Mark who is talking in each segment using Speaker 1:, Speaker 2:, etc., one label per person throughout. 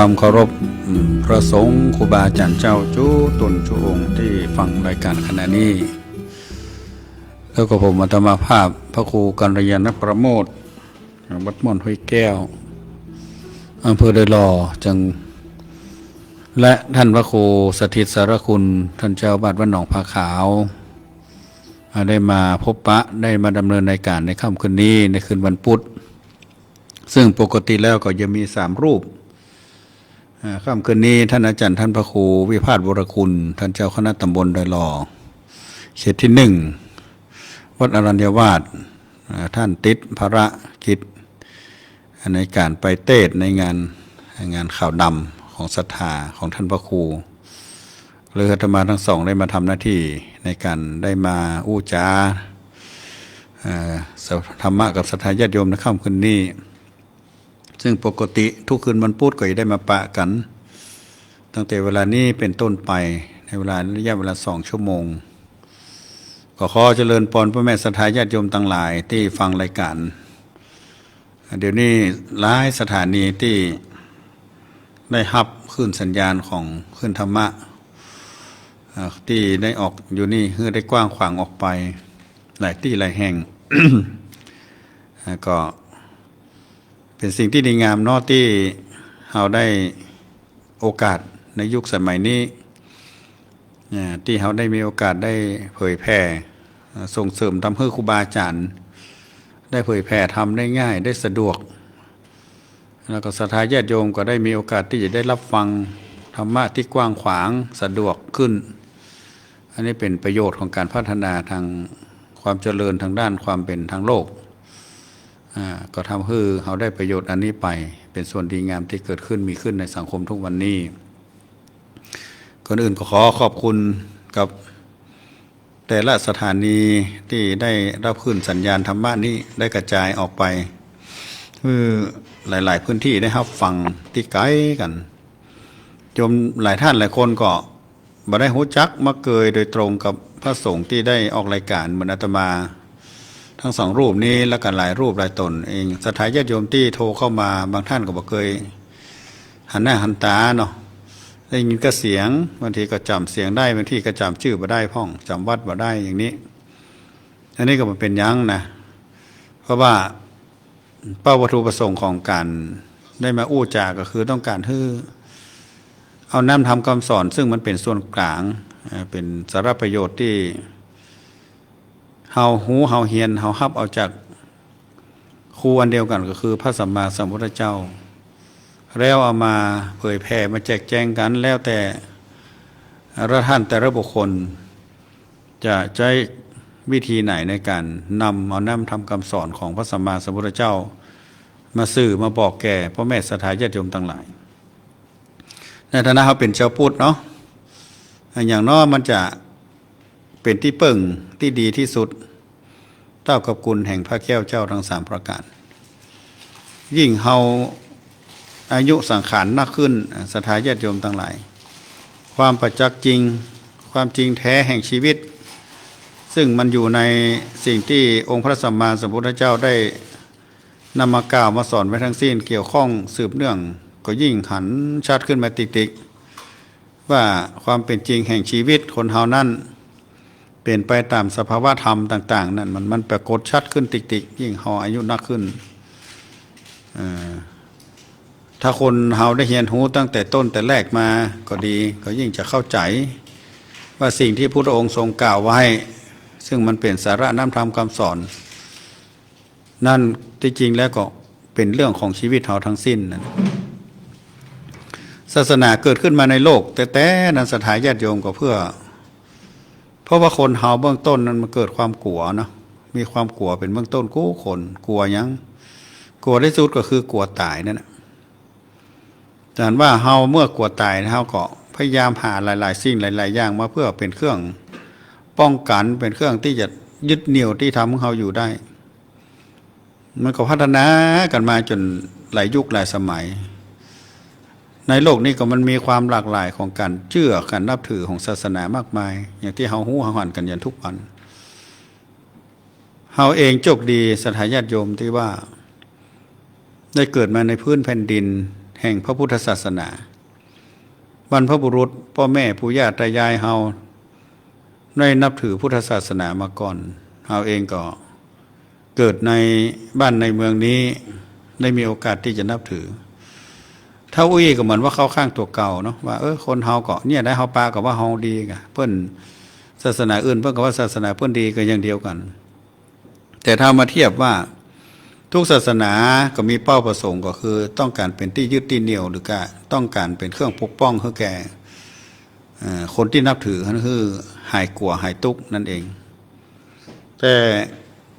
Speaker 1: ความเคารพพระสงฆ์ครูบาอาจารย์เจ้าจูตุนจูองค์ที่ฟังรายการขณะนี้ แล้วก็ผมอัตมาภาพพระครูกัลยาณประโมทวัดม่อนห้วยแก้วอำเภอเดลอจัง และท่านพระครูสถิตสารคุณ ท่านเจ้าบาดวัดหนองผาขาว ได้มาพบปะได้มาดำเนินรายการในค่ำคืนนี้ในคืนวันพุธซึ่งปกติแล้วก็จะมีสามรูป ค่ำคืนนี้ท่านอาจารย์ท่านพระครูวิพาทวรคุณ ท่านเจ้าคณะตำบลดอยหลอเขตที่หนึ่งวัดอรัญญวาสท่านติดภระกิจในการไปเทศในงานงานข่าวดำของศรัทธาของท่านพระครูหรืออาตมาทั้งสองได้มาทำหน้าที่ในการได้มาอู้จาธรรมะกับศรัทธาญาติโยมในค่ำคืนนี้ ซึ่งปกติทุกคืนวันพุธก็จะได้มาปะกัน ตั้งแต่เวลานี้เป็นต้นไปในเวลาระยะเวลาสองชั่วโมง ก็ขอเจริญพรพระแม่สัทธาญาติโยมทั้งหลายที่ฟังรายการ เดี๋ยวนี้หลายสถานีที่ได้ฮับขึ้นสัญญาณของขึ้นธรรมะที่ได้ออกอยู่นี่คือได้กว้างขวางออกไป หลายที่หลายแห่งก็ เป็นสิ่งที่ดีงามนอะที่เราได้โอกาสในยุคสมัยนี้อ่าที่เราได้มีโอกาสได้เผยแผ่อ่ส่งเสริมทำให้ครูบาอาจารย์ ได้เผยแผ่ทำได้ง่ายได้สะดวก แล้วก็ศรัทธาญาติโยมก็ได้มีโอกาสที่จะได้รับฟังธรรมะที่กว้างขวางสะดวกขึ้น อันนี้เป็นประโยชน์ของการพัฒนาทางความเจริญทางด้านความเป็นทางโลก ก็ทำให้เขาได้ประโยชน์อันนี้ไป เป็นส่วนดีงามที่เกิดขึ้นมีขึ้นในสังคมทุกวันนี้ก่อนอื่นก็ขอขอบคุณกับแต่ละสถานีที่ได้รับขึ้นสัญญาณธรรมะนี้ได้กระจายออกไปคือหลาย ๆ พื้นที่ได้รับฟังที่ไกลกันโยมหลายท่านหลายคนก็บ่ได้หูจักมาเกยโดยตรงกับพระสงฆ์ที่ได้ออกรายการเหมือนอาตมา ทั้งสองรูปนี้แล้วกันหลายรูปหลายตนเองสถานญาติโยมที่โทรเข้ามาบางท่านก็บอกเคย หันหน้าหันตาเนาะได้ยินก็เสียงบางทีก็จำเสียงได้บางทีก็จำชื่อมาได้พ่องจำวัดมาได้อย่างนี้ อันนี้ก็มันเป็นยั้งนะเพราะว่าเป้าวัตถุประสงค์ของการได้มาอู้จาก็คือต้องการให้เอาน้ำทำคำสอน ซึ่งมันเป็นส่วนกลางเอ่อเป็นสาระประโยชน์ที่ เฮาหูเฮาเฮียนเฮาฮับเอาจากครูอันเดียวกันก็คือพระสัมมาสัมพุทธเจ้า แล้วเอามาเผยแผ่มาแจกแจงกันแล้วแต่ละท่านแต่ละบุคคล จะใช้วิธีไหนในการนำเอาน้ำทำคำสอนของพระสัมมาสัมพุทธเจ้า มาสื่อมาบอกแก่พ่อแม่สถาญาติโยมทั้งหลาย ในฐานะเขาเป็นชาวพุทธเนาะอย่างน้อยมันจะ เป็นที่เปิ่งที่ดีที่สุด เท่ากับคุณแห่งพระแก้วเจ้าทั้งสามประการ ยิ่งเฮาอายุสังขารนักขึ้นสถาญาติโยมทั้งหลาย ความประจักษ์จริง ความจริงแท้แห่งชีวิต ซึ่งมันอยู่ในสิ่งที่องค์พระสัมมาสัมพุทธเจ้าได้นำมากล่าวมาสอนไว้ทั้งสิ้นเกี่ยวข้องสืบเนื่อง ก็ยิ่งหันชัดขึ้นมาติกๆว่าความเป็นจริงแห่งชีวิตคนเฮานั้น ปลี่ยนไปตามสภาวะธรรมต่าง ๆ นั่นมันมันปรากฏชัดขึ้นติกๆยิ่งเฮาอายุนักขึ้น ถ้าคนเฮาได้เรียนรู้ตั้งแต่ต้นแต่แรกมาก็ดีก็ยิ่งจะเข้าใจ ว่าสิ่งที่พระองค์ทรงกล่าวไว้ ซึ่งมันเป็นสาระน้ำธรรมคำสอน นั่นที่จริงแล้วก็เป็นเรื่องของชีวิตเฮาทั้งสิ้นนั่นศาสนาเกิดขึ้นมาในโลก แต่แต่นั้นสถานญาติโยมก็เพื่อ เพราะว่าคนเฮาเบื้องต้นนั้นมันเกิดความกลัวเนาะมีความกลัวเป็นเบื้องต้นกู้คนกลัวยังกลัวที่สุดก็คือกลัวตายนั่นแหละแต่ว่าเฮาเมื่อกลัวตายเฮาก็พยายามหาหลาย ๆ สิ่งหลาย ๆ อย่างมาเพื่อเป็นเครื่องป้องกันเป็นเครื่องที่จะยึดเหนี่ยวที่ทำให้เฮาอยู่ได้ มันก็พัฒนากันมาจนหลายยุคหลายสมัย ในโลกนี้ก็มันมีความหลากหลายของการเชื่อการนับถือของศาสนามากมาย อย่างที่เฮาหู้เฮาหันกันยันทุกวันเฮาเองโชคดีสถาญาติโยมที่ว่า ได้เกิดมาในพื้นแผ่นดิน แห่งพระพุทธศาสนาบรรพบุรุษพ่อแม่ปู่ย่าตายายเฮาได้นับถือพุทธศาสนามาก่อนเฮาเองก็เกิดในบ้านในเมืองนี้ได้มีโอกาสที่จะนับถือ ถ้าอุ้ยก็เหมือนว่าเข้าข้างตัวเก่าเนาะว่าเออคนเฮาก็เนี่ยได้เฮาปากับว่าเฮาดีกะเพิ่นศาสนาอื่นเพิ่นก็ว่าศาสนาเพิ่นดีก็อย่างเดียวกัน แต่ถ้ามาเทียบว่าทุกศาสนาก็มีเป้าประสงค์ก็คือ ต้องการเป็นที่ยึดที่เหนี่ยวหรือก็ต้องการเป็นเครื่องปกป้องให้แก่คนที่นับถือนั่นคือหายกลัวหายตุกนั่นเอง แต่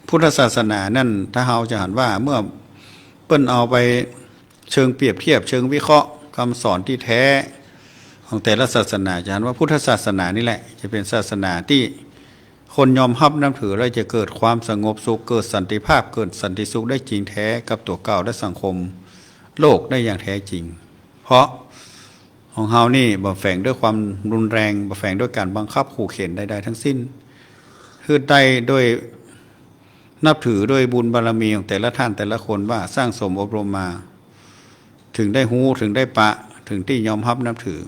Speaker 1: พุทธศาสนานั่นถ้าเราจะหันว่าเมื่อเปิ้นเอาไป เชิงเปรียบเทียบ เชิงวิเคราะห์คำสอนที่แท้ของแต่ละศาสนาจะหันว่าพุทธศาสนานี่แหละ จะเป็นศาสนาที่คนยอมรับนับถือแล้วจะเกิดความสงบสุขเกิดสันติภาพเกิดสันติสุขได้จริงแท้กับตัวเก่าและสังคม โลกได้อย่างแท้จริง เพราะของเฮานี่บ่แฝงด้วยความรุนแรงบ่แฝงด้วยการบังคับขู่เข็นใดๆทั้งสิ้นคือได้ด้วยนับถือด้วยบุญบารมีของแต่ละท่านแต่ละคนว่าสร้างสมอบรมมา ถึงได้หูถึงได้ปะถึงที่ยอมรับนับถือ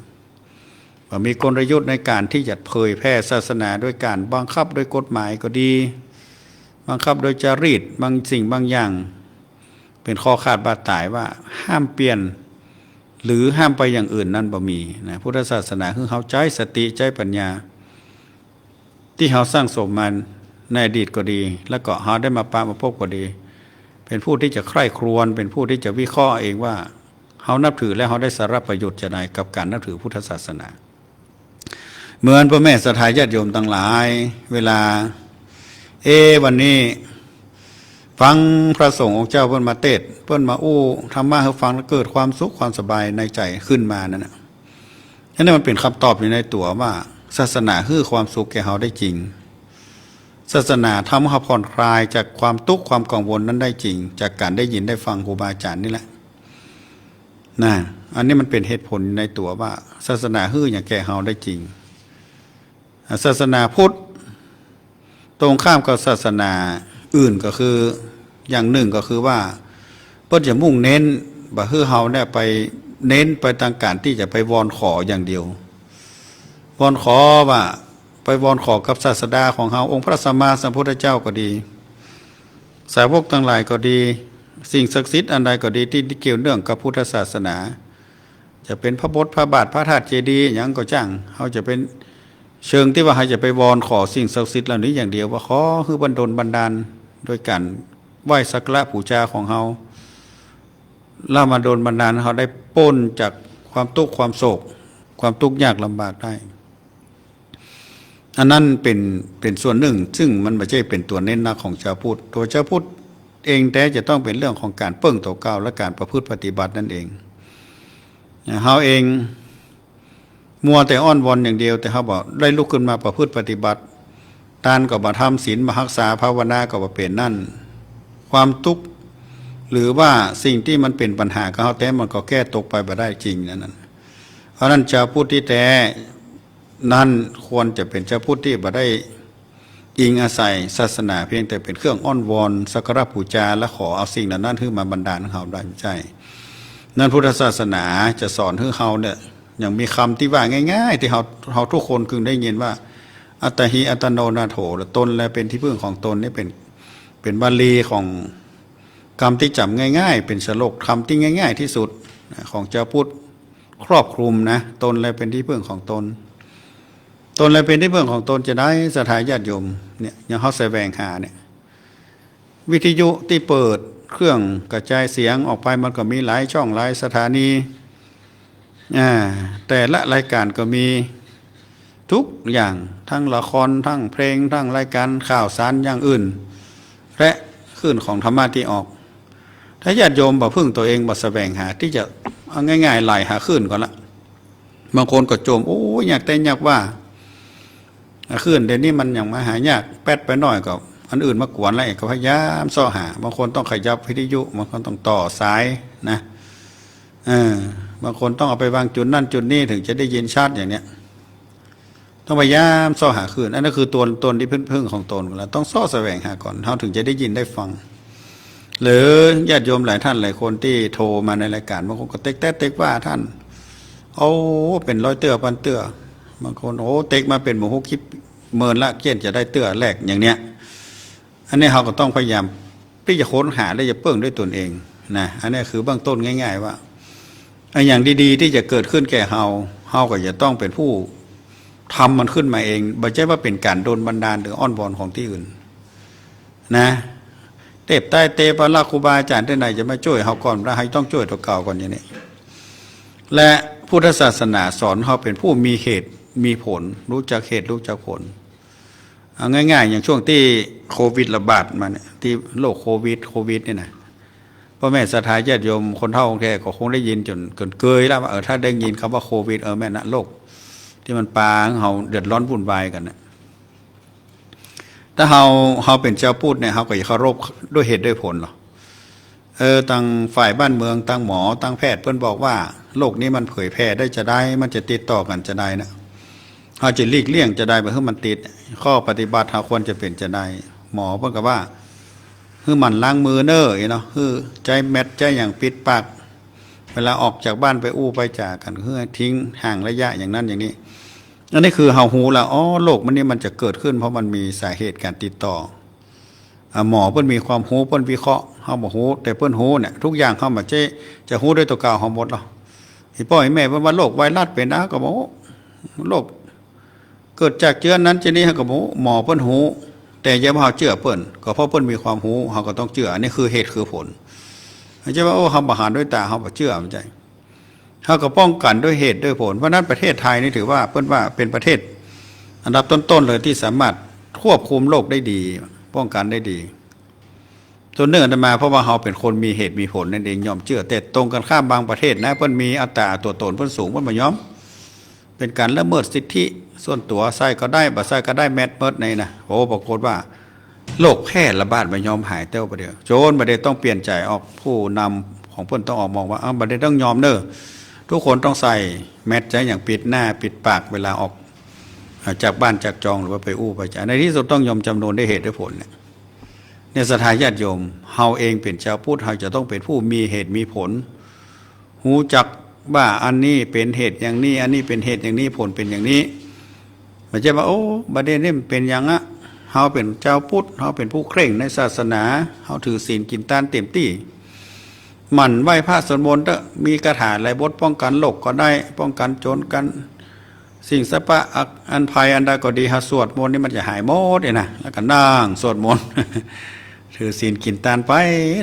Speaker 1: ว่ามีกลยุทธ์ในการที่จะเผยแพร่ศาสนาด้วยการบังคับด้วยกฎหมายก็ดี บังคับโดยจรีตบางสิ่งบางอย่าง เป็นข้อขาดบาดตายว่าห้ามเปลี่ยน หรือห้ามไปอย่างอื่นนั่นบ่มีนะพุทธศาสนาคือเขาใจสติใจปัญญา ที่เขาสร้างสมมันในอดีตก็ดี แล้วก็เขาได้มาปามาพบก็ดี เป็นผู้ที่จะใคร่ครวญเป็นผู้ที่จะวิเคราะห์เองว่า เขานับถือและเขาได้สาระประโยชน์จะไหนกับการนับถือพุทธศาสนา เหมือนพ่อแม่สถายญาติโยมต่างหลาย เวลา เอวันนี้ฟังพระสงฆ์องค์เจ้าเพิ่นมาเทศเพิ่นมาอู้ธรรมะให้ฟังแล้วเกิดความสุขความสบายในใจขึ้นมานั่นน่ะนั่นมันเป็นคำตอบอยู่ในตัวว่า ศาสนาคือความสุขแก่เราได้จริง ศาสนาทำให้เราผ่อนคลายจากความทุกข์ความกังวลนั้นได้จริง จากการได้ยินได้ฟังครูบาอาจารย์นี่แหละ นะอันนี้มันเป็นเหตุผลในตัวว่า ศาสนาฮื้ออย่างแก่เราได้จริง ศาสนาพุทธ ตรงข้ามกับศาสนาอื่นก็คืออย่างหนึ่งก็คือว่าเพื่อจะมุ่งเน้นบ่ฮือเฮาเนี่ยไปเน้นไปทางการที่จะไปวอนขออย่างเดียว วอนขอว่าไปวอนขอกับศาสดาของเฮาองค์พระสัมมาสัมพุทธเจ้าก็ดี สาวกทั้งหลายก็ดี สิ่งศักดิ์สิทธิ์อันใดก็ดีที่เกี่ยวเนื่องกับพุทธศาสนา จะเป็นพระบทพระบาทพระธาตุเจดีย์ยังก็จ้างเขาจะเป็นเชิงที่ว่าให้จะไปวอนขอสิ่งศักดิ์สิทธิ์เหล่านี้อย่างเดียวว่าขอคือบันดลบันดาลโดยการไหว้สักการะบูชาของเฮาล่ามาโดนบันดาลเขาได้ป้นจากความทุกข์ความโศก ความทุกข์ยากลำบากได้ อันนั้นเป็นเป็นส่วนหนึ่ง ซึ่งมันไม่ใช่เป็นตัวเน้นหนักของชาวพุทธตัวชาวพุทธ เองแต่จะต้องเป็นเรื่องของการเปิ้งตัวก้าวและการประพฤติปฏิบัตินั่นเองเฮาเองมัวแต่อ้อนวอนอย่างเดียว แต่เขาบอกได้ลุกขึ้นมาประพฤติปฏิบัติทานก็บ่ทำศีลมารักษาภาวนาก็บ่เป็นนั่น ความทุกข์หรือว่าสิ่งที่มันเป็นปัญหากับเขาแต่มันก็แก้ตกไปบ่ได้จริงนั่นนะเพราะนั้นชาวพุทธที่แท้นั้นควรจะเป็นชาวพุทธที่บ่ได้ อิงอาศัยศาสนาเพียงแต่เป็นเครื่องอ้อนวอนสักการะบูชาและขอเอาสิ่งนั้นนั้นขึ้นมาบันดาลให้เขาได้ใช่นั่นพุทธศาสนาจะสอนให้เขาเนี่ยอย่างมีคำที่ว่าง่าย ๆ ที่เราเราทุกคนคือได้ยินว่า อัตหิอัตโนนาโถตนและเป็นที่พึ่งของตนนี่เป็นเป็นบาลีของคำที่จำง่าย ๆ เป็นสโลกคำที่ง่าย ๆ ที่สุดของเจ้าพุทธครอบคลุมนะตนและเป็นที่พึ่งของตน ตนและเป็นที่พึ่งของตนจะได้สถายญาติโยมเนี่ยย่างเขาแสวงหาเนี่ยวิทยุที่เปิดเครื่องกระจายเสียงออกไปมันก็มีหลายช่องหลายสถานีแต่ละรายการก็มีทุกอย่างทั้งละครทั้งเพลง ทั้งรายการข่าวสารอย่างอื่น และขึ้นของธรรมะที่ออก ถ้าญาติโยมบ่พึ่งตัวเองบ่แสวงหาที่จะเอาง่ายๆไหลหาขึ้นก่อนละบางคนก็โจมโอ้ยอยากแต่อยากว่า ขึ้นเดี๋ยวนี้มันอย่างมาหายากแป๊ดไปหน่อยก็อันอื่นมากวนอะไรก็พยายามซ่อหาบางคนต้องขยับวิทยุบางคนต้องต่อสายนะเออบางคนต้องเอาไปวางจุดนั่นจุดนี้ถึงจะได้ยินชัดอย่างเนี้ยต้องพยายามซ่อหาคืนอันนั้นคือตัวตนที่พึ่งพึ่งของตนแล้วต้องซ่อแสวงหาก่อนเขาถึงจะได้ยินได้ฟัง หรือญาติโยมหลายท่านหลายคนที่โทรมาในรายการบางคนก็เต็กแต่เต็กว่าท่านโอ้เป็นร้อยเตื้อพันเตื้อ บางคนโอ้เต็กมาเป็นหมูฮุกคิปเมินละเกี้ยนจะได้เตื้อแรกอย่างเนี้ยอันนี้เราก็ต้องพยายามที่จะค้นหาและจะเปิ้งด้วยตนเองนะอันนี้คือเบื้องต้นง่าย ๆ ว่าไอ้อย่างดีๆ ที่จะเกิดขึ้นแก่เฮาเฮาก็จะต้องเป็นผู้ทำมันขึ้นมาเองไม่ใช่ว่าเป็นการโดนบันดาลหรืออ้อนวอนของที่อื่น นะเตบใต้เตปะลาครูบาอาจารย์ที่ไหนจะมาช่วยเฮาก่อนแล้วให้ต้องช่วยตัวเก่าก่อนอย่างนี้และพุทธศาสนาสอนเขาเป็นผู้มีเหตุ มีผล รู้จักเหตุรู้จักผลเอาง่าย ๆ อย่างช่วงที่โควิดระบาดมาเนี่ยที่โรคโควิดโควิดเนี่ยนะพ่อแม่สถาญาติโยมคนเฒ่าคนแก่ก็คงได้ยินจนเกินเกยแล้วว่าเออถ้าได้ยินคำว่าโควิดเออแม่นะโรคที่มันปางเฮาเดือดร้อนวุ่นวายกันนะถ้าเฮาเฮาเป็นเจ้าพูดเนี่ยเฮาก็อย่าเคารพด้วยเหตุด้วยผลหรอกเออตั้งฝ่ายบ้านเมืองตั้งหมอตั้งแพทย์เพิ่อนบอกว่าโรคนี้มันเผยแพร่ได้จะได้มันจะติดต่อกันจะได้นะ เฮาจะลีกเลี่ยงจะได้ไปเพื่อมันติด ข้อปฏิบัติเฮาควรจะเป็นจะได้ หมอเพิ่นก็ว่าคือมันล้างมือเนอ้อเนาะคือใจแมทใจอย่างปิดปากเวลาออกจากบ้านไปอู้ไปจากกันคือทิ้งห่างระยะอย่างนั้นอย่างนี้อันนี้คือเฮาหูล้วอ๋อโรคมันนี่มันจะเกิดขึ้น เพราะมันมีสาเหตุการติดต่ออหมอเพิ่นมีความหูเพิ่นวิเคราะห์เฮาบ่ฮู้แต่เพิ่นฮู้เนี่ยทุกอย่างเข้ามาเจจะฮู้ด้วยตัวเก่าเฮาหมดหรอไอ้พ่อไอ้แม่เพิ่นว่าโรคไวรัสเป็นนะก็บ่ฮู้โรค เกิดจากเชื้อนั้นเชื้อนี้เฮาก็บหมอเพิ่นฮู้แต่อย่ามาเฮาเชื่อเพิ่นก็เพราะเพิ่นมีความฮู้เฮาก็ต้องเชื่ออันนี้คือเหตุคือผลไม่ใช่ว่าโอ้เฮาหารด้วยตาเฮาบ่เชื่อมันใจเขาก็ป้องกันด้วยเหตุด้วยผลเพราะนั้นประเทศไทยนี่ถือว่าเพิ่นว่าเป็นประเทศ อันดับต้นๆเลยที่สามารถควบคุมโรคได้ดี ป้องกันได้ดีส่วนเนื่องอันมาเพราะว่าเราเป็นคนมีเหตุมีผลนั่นเองยอมเชื่อแต่ตรงกันข้ามบางประเทศนะเพิ่นมีอัตราตัวตนเพิ่นสูงเพิ่นบ่ยอม เป็นการละเมิดสิทธิ ส่วนตัวใส่ก็ได้บ่ใส่ก็ได้แมทเมิดในนะโอ้ปรากฏว่าโรคแพร่ระบาดบ่ยอมหายเต้าประเดี๋ยวโจรบ่ได้ต้องเปลี่ยนใจออกผู้นำของเพิ่นต้องออกมองว่าอ้าวบ่ได้ต้องยอมเด้อทุกคนต้องใส่แมสใจอย่างปิดหน้าปิดปากเวลาออกจากบ้านจากจองหรือว่าไปอู้ไปจ่ากในที่สุดต้องยอมจำนวนด้เหตุด้วยผลเนี่ยเนี่ยสถาญาติโยมเฮาเองเป็นชาวพุทธเฮาจะต้องเป็นผู้มีเหตุมีผล หูจักว่าอันนี้เป็นเหตุอย่างนี้ อันนี้เป็นเหตุอย่างนี้ผลเป็นอย่างนี้ ไม่ใช่ว่าโอ้ประเด็นนี้มันเป็นอย่างอะเฮาเป็นเจ้าพุทธเฮาเป็นผู้เคร่งในศาสนาเฮาถือศีลกินตานเต็มที่หมั่นไหว้พระสวดมนต์มีคาถาอะไรบทป้องกันโรคก็ได้ ป้องกันโจรกัน สิ่งสปะอักอันภัยอันใดก็ดีหาสวดมนต์นี่มันจะหายหมดเลยนะแล้วก็นั่งสวดมนต์ถือศีลกินตานไป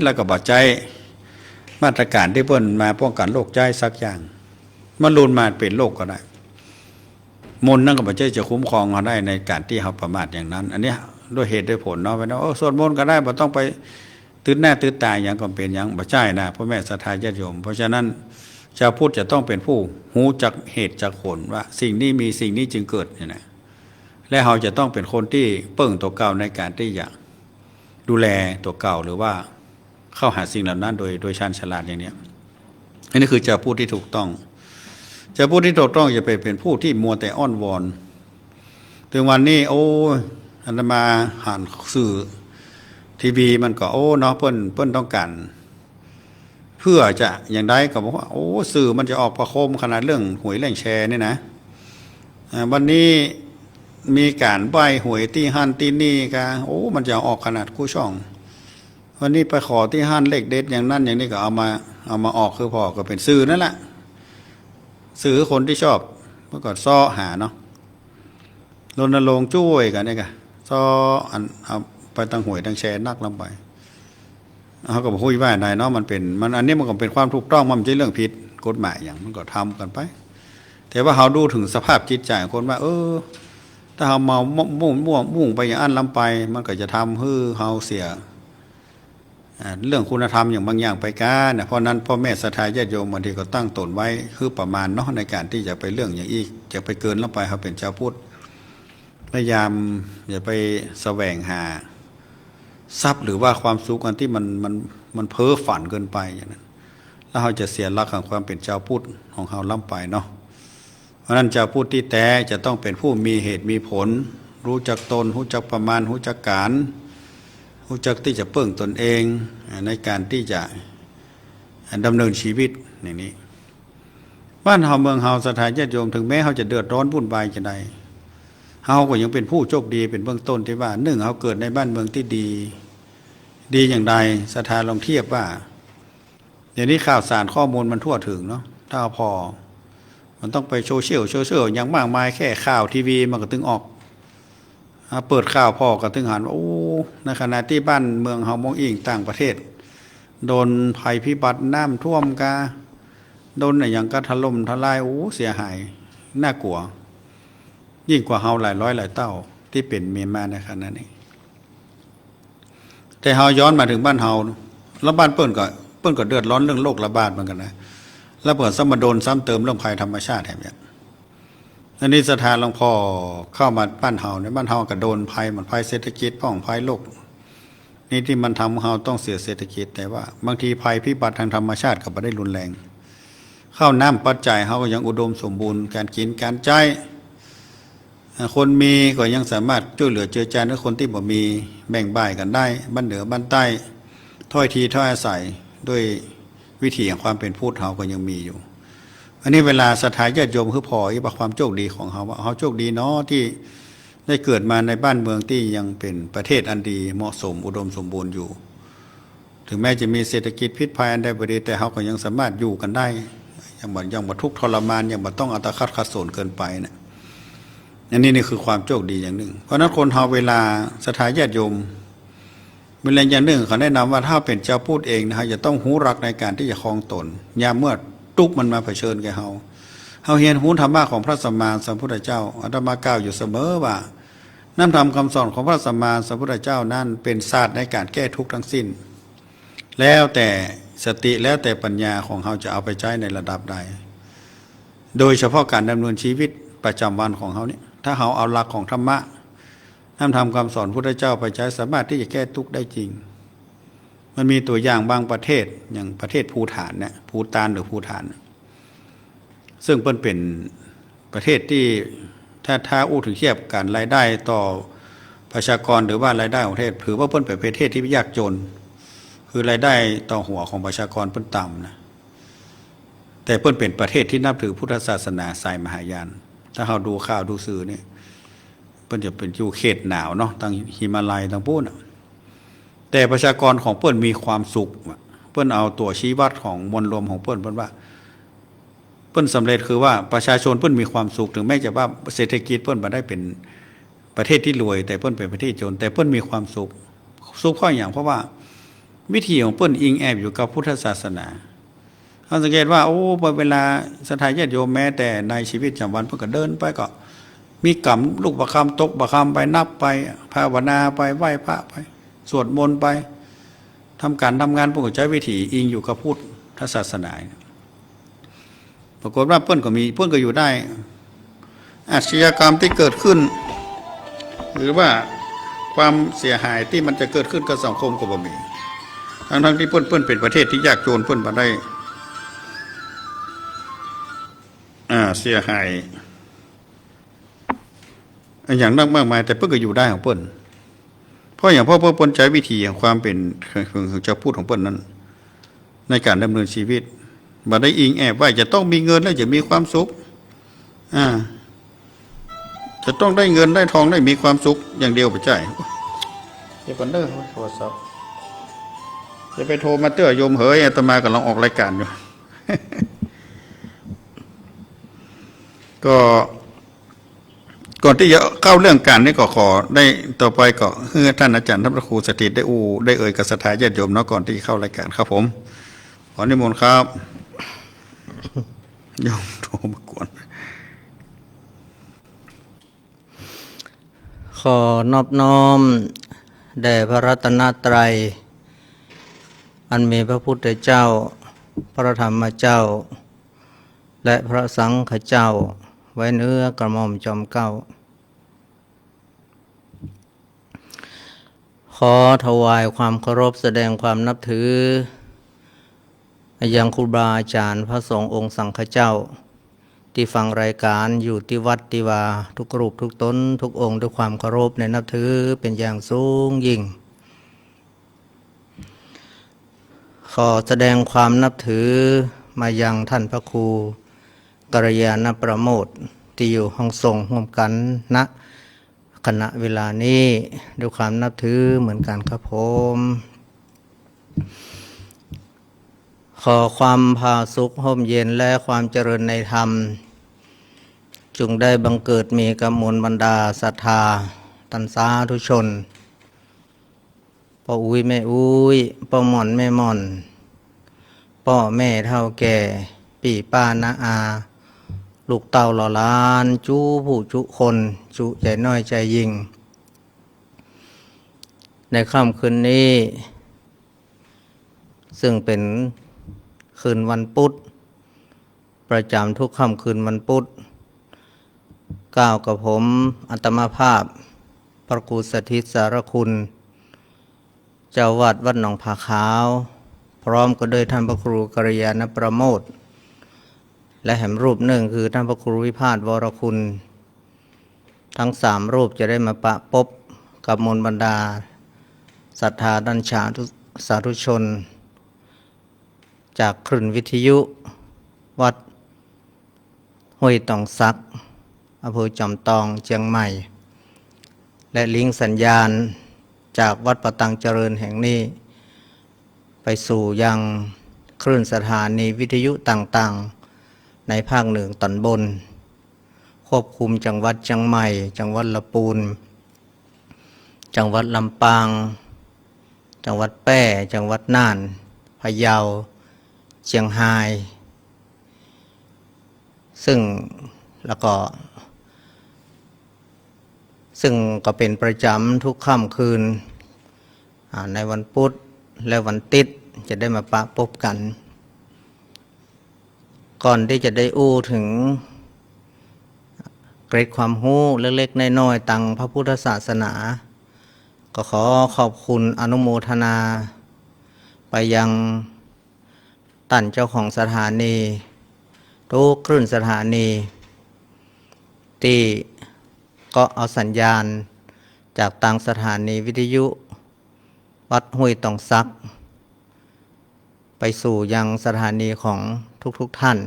Speaker 1: แล้วก็บัดใจ มาตรการที่เพิ่นมาป้องกันโรคใจสักอย่าง มันรุนมาเป็นโรคก็ได้ มนต์นั่นก็บัดใจจะคุ้มครองเราได้ในการที่เราประมาทอย่างนั้น อันนี้ด้วยเหตุด้วยผลเนาะไปเนาะโอ้สวดมนต์ก็ได้บ่ต้องไปตื่นหน้าตื่นตายอย่างก็เป็นอย่างบ่ใช่นะพ่อแม่ศรัทธาญาติโยม เพราะฉะนั้นชาวพุทธจะต้องเป็นผู้หูจักเหตุจักผลว่า สิ่งนี้มีสิ่งนี้จึงเกิดเนี่ยนะและเราจะต้องเป็นคนที่เปิ่งตัวเก่าในการที่จะดูแลตัวเก่าหรือว่าเข้าหาสิ่งเหล่านั้นโดยโดยชันฉลาดอย่างเนี้ยอันนี้คือจะพูดที่ถูกต้อง จะพูดที่ถูกต้องจะไปเป็นผู้ที่มัวแต่อ้อนวอน ถึงวันนี้ โอ้อันมาหันสื่อทีวีมันก็โอ้เนาะเพิ่นเพิ่นต้องการเพื่อจะอย่างใดก็บอกว่าโอ้สื่อมันจะออกประโคมขนาดเรื่องหวยเรื่องแชร์นี่นะวันนี้มีการใบหวยที่หันที่นี่กะโอ้มันจะออกขนาดกู้ช่อง วันนี้ไปขอที่หันเลขเด็ดอย่างนั้นอย่างนี้ก็เอามาเอามาออกคือพอก็เป็นสื่อนั่นแหละ สื่อคนที่ชอบเมื่อก่อนซ้อหาเนาะรณรงค์ช่วยกันเนี่ยกะซ้ออันเอาไปตั้งหวยตั้งแชร์นักลงไปเขาก็บอกคุยว่าไหนเนาะมันเป็นมันอันนี้มันก็เป็นความถูกต้องมันไม่ใช่เรื่องผิดกฎหมายอย่างมันก็ทำกันไป แต่ว่าเขาดูถึงสภาพจิตใจคนว่า เออ ถ้าเขาเมามุ่งมุ่งมุ่งไปอย่างอันลำไป มันก็จะทำให้เขาเสีย เรื่องคุณธรรมอย่างบางอย่างไปกันเพราะนั้นพ่อแม่ศรัทธาญาติโยมบางทีก็ตั้งตนไว้คือประมาณเนาะในการที่จะไปเรื่องอย่างอีกจะไปเกินลงไปเขาเป็นชาวพุทธพยายามอย่าไปแสวงหา ทรัพย์หรือว่าความสุขอันที่มันมันมันเพ้อฝันเกินไปอย่างนั้น แล้วเราจะเสียหลักของความเป็นเจ้าพุทธของเราล่ำไปเนาะเพราะนั้นเจ้าพุทธที่แท้จะต้องเป็นผู้มีเหตุมีผล รู้จักตนรู้จักประมาณรู้จักการ รู้จักที่จะเปิ่งตนเองในการที่จะดำเนินชีวิตอย่างนี้บ้านเฮาเมืองเฮาสถานญาติโยมถึงแม้เฮาจะเดือดร้อนวุ่นวายจะใดเฮาก็ยังเป็นผู้โชคดีเป็นเบื้องต้นที่ว่าหนึ่งเฮาเกิดในบ้านเมืองที่ดี ดีอย่างใดสถานลองเทียบว่าเดี๋ยวนี้ข่าวสารข้อมูลมันทั่วถึงเนาะถ้าพอ มันต้องไปโซเชียลโซเชียลอย่างมากมายแค่ข่าวทีวีมันก็ถึงออก เปิดข่าวพ่อก็ถึงหันว่าโอ้ในขณะที่บ้านเมืองเฮามองอิงต่างประเทศ โดนภัยพิบัติน้ำท่วมกาโดนอะไรอย่างก็ถล่มทลายโอ้เสียหายน่ากลัว ยิ่งกว่าเฮาหลายร้อยหลายเต้าที่เป็นเมียนมาในขณะนี้แต่เฮาย้อนมาถึงบ้านเฮาแล้วบ้านเปิ้นก็เปิ้นก็เดือดร้อนเรื่องโรคระบาดเหมือนกันนะแล้วเปิดซ้ำมาโดนซ้ำเติมเรื่องภัยธรรมชาติแถมเนี่ย อันนี้สถานหลวงพ่อเข้ามาบ้านเฮาในยบ้านเฮาก็โดนภัยเหมือนภัยเศรษฐกิจป้องภัยโลกนี่ที่มันทำให้เฮาต้องเสียเศรษฐกิจแต่ว่า บางทีภัยพิบัติทางธรรมชาติก็ไม่ได้รุนแรง ข้าวน้ำปัจจัยเขาก็ยังอุดมสมบูรณ์การกินการใช้คนมีก็ยังสามารถช่วยเหลือเจือจานกับคนที่บ่มีแบ่งบ่ายกันได้บ้านเหนือบ้านใต้ถ้อยทีถ้อยอาศัยด้วยวิถีแห่งความเป็นพูดเฮาก็ยังมีอยู่ อันนี้เวลาสถาญาติโยมคือพออีกความโชคดีของเขาว่าเขาโชคดีเนาะที่ได้เกิดมาในบ้านเมืองที่ยังเป็นประเทศอันดีเหมาะสมอุดมสมบูรณ์อยู่ ถึงแม้จะมีเศรษฐกิจพิษภัยอันใดบดีแต่เขาก็ยังสามารถอยู่กันได้ยังบ่ยังบ่ทุกทรมานยังบ่ต้องอัตคัดขัดสนเกินไปนะอันนี้นี่คือความโชคดีอย่างหนึ่ง เพราะนั้นคนเฮาเวลาสถาญาติโยมเวลาอย่างหนึ่งเขาแนะนำว่าถ้าเป็นเจ้าพูดเองนะฮะจะต้องหูรักในการที่จะคลองตนยามเมื่อ ทุกข์มันมาเผชิญแก่เฮาเฮาเฮียนหูธรรมะของพระสัมมาสัมพุทธเจ้าอาตมากล่าวอยู่เสมอว่าน้ำธรรมคำสอนของพระสัมมาสัมพุทธเจ้านั้นเป็นศาสตร์ในการแก้ทุกข์ทั้งสิ้น แล้วแต่สติแล้วแต่ปัญญาของเขาจะเอาไปใช้ในระดับใด โดยเฉพาะการดำเนินชีวิตประจำวันของเขาเนี่ยถ้าเขาเอาหลักของธรรมะนำทำคำสอนพุทธเจ้าไปใช้สามารถที่จะแก้ทุกข์ได้จริง มันมีตัวอย่างบางประเทศอย่างประเทศภูฐานเนี่ยภูตานหรือภูฐาน ซึ่งเปิ้นเป็นประเทศที่ถ้าถ้าอู้ถึงเทียบการรายได้ต่อประชากรหรือว่ารายได้ของประเทศถือว่าเปิ้นเป็นประเทศที่ยากจน คือรายได้ต่อหัวของประชากรเพิ่นต่ำนะแต่เพิ่นเป็นประเทศที่นับถือพุทธศาสนาสายมหายาน ถ้าเราดูข่าวดูสื่อเนี่ยเพิ่นจะเป็นอยู่เขตหนาวเนาะทางหิมาลัยทางพูนนะ แต่ประชากรของเพิ่นมีความสุขเพิ่นเอาตัวชี้วัดของมวลรวมของเพิ่นเพิ่นว่าเพิ่นสำเร็จคือว่าประชาชนเพิ่นมีความสุขถึงแม้จะว่าเศรษฐกิจเพิ่นบ่ได้เป็นประเทศที่รวย แต่เพิ่นเป็นประเทศจน แต่เพิ่นมีความสุขสุขเพราะอย่างเพราะว่าวิธีของเปิ้นอิงแอบอยู่กับพุทธศาสนาเราสังเกตว่าโอ้เวลาสถานญาติโยมแม้แต่ในชีวิตประจำวันเพิ่นก็เดินไปก็มีกรรมลูกประคำตกประคำไปนับไปภาวนาไปไหว้พระไป สวดมนต์ไปทำการทำงานพิ่นก็ใช้วิถีอิงอยู่กับพุทธศาสนาปรากฏว่าเปิ้นก็มีเปิ้นก็อยู่ได้ อาชญากรรมที่เกิดขึ้น หรือว่าความเสียหายที่มันจะเกิดขึ้นกับสังคมก็บ่มีทั้งทั้งที่เปิ้นเปิ้นเป็นประเทศที่ยากจนเปิ้นมาได้เสียหายอย่างนักมากมาย แต่เปิ้นก็อยู่ได้ของเปิ้น เพราะอย่างพ่อเปิ้นปนใช้วิธีของความเป็นของเจ้าพูดของเปิ้นนั้น ในการดำเนินชีวิตมาได้อิงแอบว่าจะต้องมีเงินแล้วจะมีความสุขอ่าจะต้องได้เงินได้ทองได้มีความสุขอย่างเดียวไปใช่เดี๋ยวก่อนเด้อโทรศัพท์จะไปโทรมาเตื้อโยมเฮ้ยอาตมากำลังออกรายการอยู่ ก็ ก่อนที่จะเข้าเรื่องการนี่ก็ขอได้ต่อไปก็ให้ท่านอาจารย์ท่านพระครูสถิตได้อูได้เอ่ยกับสถาญาติโยมเนาะก่อนที่เข้ารายการครับผม ขอนิมนต์ครับโยมโทรมากวน
Speaker 2: ขอนอบน้อมแด่พระรัตนตรัย อันมีพระพุทธเจ้า พระธรรมเจ้า และพระสังฆเจ้า ไว้เนื้อกระหม่อมจอมเก้า ขอถวายความเคารพแสดงความนับถือ ยังครูบาอาจารย์พระสงฆ์องค์สังฆเจ้า ที่ฟังรายการอยู่ที่วัดที่วาทุกรูปทุกตนทุกองค์ด้วยความเคารพในนับถือเป็นอย่างสูงยิ่งขอแสดงความนับถือมายังท่านพระครู กัลยาณประโมทที่อยู่ห้องส่งร่วมกันณขณะเวลานี้ด้วยความนับถือเหมือนกันครับผม ขอความพาสุขห่มเย็นและความเจริญในธรรม จงได้บังเกิดมีกับมวลบรรดาศรัทธา ตันสาธุชนพ่ออุ้ยแม่อุ้ยพ่อหม่อนแม่หม่อนพ่อแม่เท่าแก่ ปี่ป้านาอา ลูกเต่าหล่อล้าน จู้ผู้จุคน จุใจน้อยใจยิง ในค่ำคืนนี้ ซึ่งเป็นคืนวันพุธประจำทุกค่ำคืนวันพุธกล่าวกับผมอัตมาภาพ พระครูสถิตสารคุณ เจ้าวัดวัดหนองผาขาว พร้อมก็โดยท่านพระครูกัลยาณประโมท และแห่มรูปหนึ่งคือท่านพระครูวิพาทวรคุณ ทั้งสามรูปจะได้มาปะปบกับมวลบรรดาศรัทธาดันชาสาธุชน จากคลื่นวิทยุวัดห้วยตองซักอำเภอจอมตองเชียงใหม่ และลิงก์สัญญาณจากวัดประตังเจริญแห่งนี้ ไปสู่ยังคลื่นสถานีวิทยุต่างๆ ในภาคเหนือตอนบน ควบคุมจังหวัดเชียงใหม่ จังหวัดละปูน จังหวัดลำปาง จังหวัดแป้จังหวัดน่าน พะเยา เชียงราย ซึ่งแล้วก็ ซึ่งก็เป็นประจำทุกค่ำคืนในวันพุธและวันติดจะได้มาปะพบกัน ก่อนที่จะได้อู้ถึง เกร็ดความรู้เล็กๆน้อยๆตังพระพุทธศาสนา ก็ขอขอบคุณอนุโมทนา ไปยังตันเจ้าของสถานีทุกคลื่นสถานีที่ก็เอาสัญญาณจากต่างสถานีวิทยุ วัดห้วยตองซัก ไปสู่ยังสถานีของทุกๆทท่าน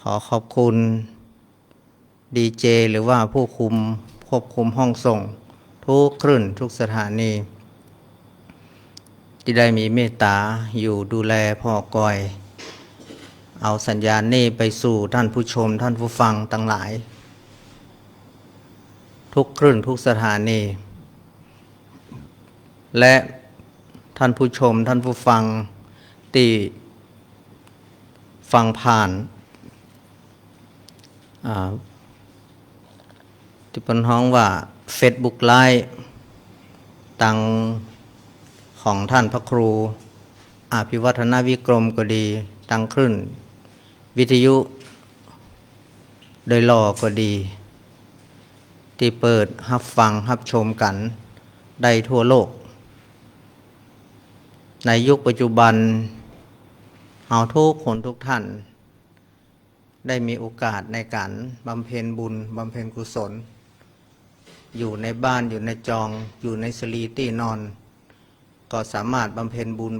Speaker 2: ขอขอบคุณดีเจหรือว่าผู้คุมควบคุมห้องส่ง ทุกคลื่นทุกสถานี ที่ได้มีเมตตาอยู่ดูแลพ่อกอย เอาสัญญาณนี้ไปสู่ท่านผู้ชมท่านผู้ฟังทั้งหลาย ทุกคลื่นทุกสถานี และ ท่านผู้ชม ท่านผู้ฟังที่ฟังผ่านาที่เป็นห้องว่า Facebook Live ตังของท่านพระครูอาภิวัฒนวิกรมก็ดีตังคลื่นวิทยุโดยรอก็ดี ที่เปิดรับฟังรับชมกัน ได้ทั่วโลก ในยุคปัจจุบันเอาทุกคนทุกท่าน ได้มีโอกาสในการบำเพ็ญบุญบำเพ็ญกุศล อยู่ในบ้านอยู่ในจองอยู่ในสลีที่นอน ก็สามารถบำเพ็ญบุญ